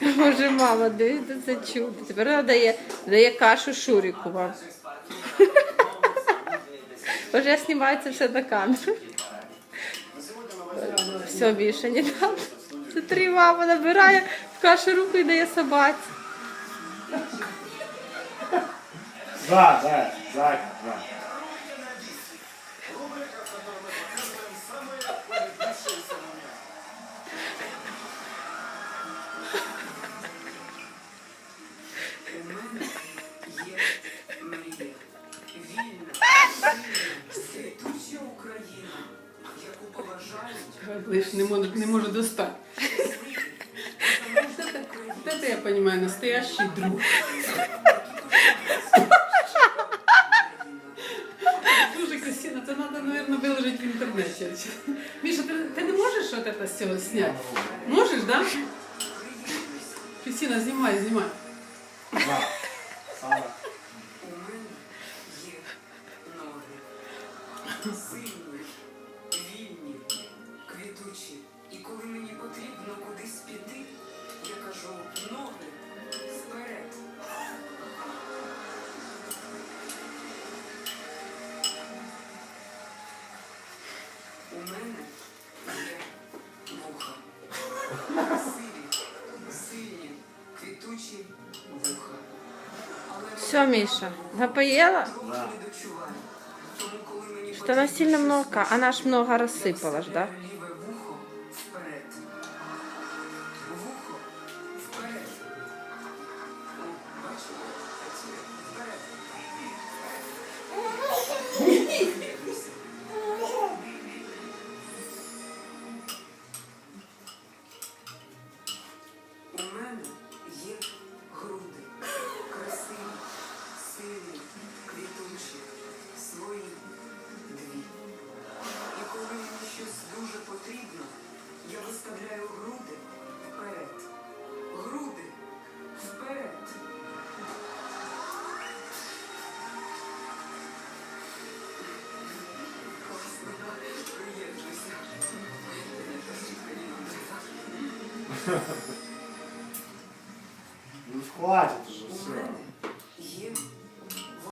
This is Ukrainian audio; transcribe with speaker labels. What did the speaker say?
Speaker 1: ну.
Speaker 2: мама, дивіться це чудо. Тепер вона дає, дає кашу Шуріку вам. Боже, я знімаю це все на камеру. Все, більше не дам. Це три мама набирає в кашу руку і дає собаці.
Speaker 1: Да, да, да, да.
Speaker 3: яку поважають.
Speaker 4: Лиш не можу, не можу достати. Вот это, вот это я понимаю, настоящий друг. Дуже красиво, це треба, наверное, виложити в інтернеті. Міша, ти, ти не можеш от это з цього зняти? Можеш, да? Кристина, знімай, знімай.
Speaker 1: Да. Сама.
Speaker 3: У мене є ноги. Сильні, вільні, квітучі. І коли мені потрібно кудись піти, я кажу ноги вперед. У мене є вуха. Красиві, сильні, квітучі вуха.
Speaker 2: Все, Міша, напоела?
Speaker 1: Да.
Speaker 2: Что она сильно много, она ж много рассыпала ж, да?
Speaker 3: Вухо вперед. Бачите? Працює. Вперед. У мене є груди. Красиві, сильні, квітучі, свої дві. І коли мені щось дуже потрібно, я виставляю груди
Speaker 1: Ну хватит уже, все.